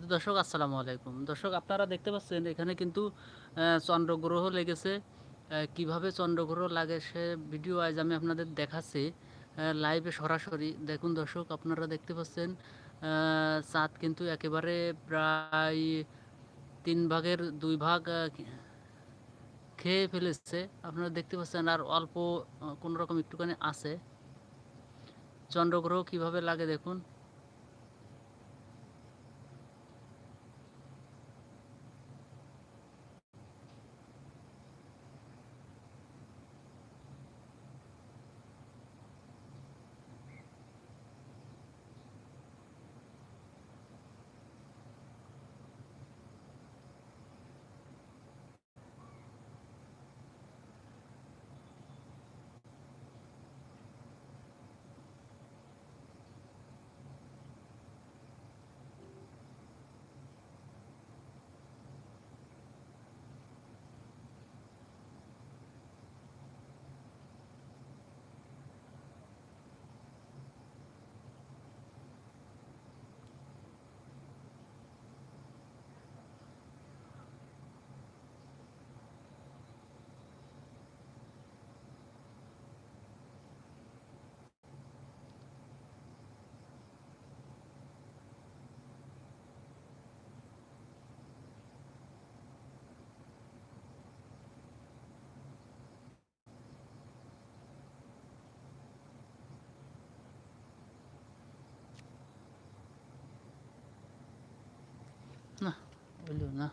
কিন্তু দর্শক, আসসালামু আলাইকুম। দর্শক, আপনারা দেখতে পাচ্ছেন, এখানে কিন্তু চন্দ্রগ্রহ লেগেছে। কীভাবে চন্দ্রগ্রহ লাগে সে ভিডিও আজ আমি আপনাদের দেখাচ্ছি। লাইভে সরাসরি। দেখুন দর্শক, আপনারা দেখতে পাচ্ছেন চাঁদ কিন্তু একেবারে প্রায় তিন ভাগের দুই ভাগ খেয়ে ফেলেছে। আপনারা দেখতে পাচ্ছেন, আর অল্প কোনোরকম একটুখানি আছে। চন্দ্রগ্রহ কীভাবে লাগে দেখুন। 我懂了。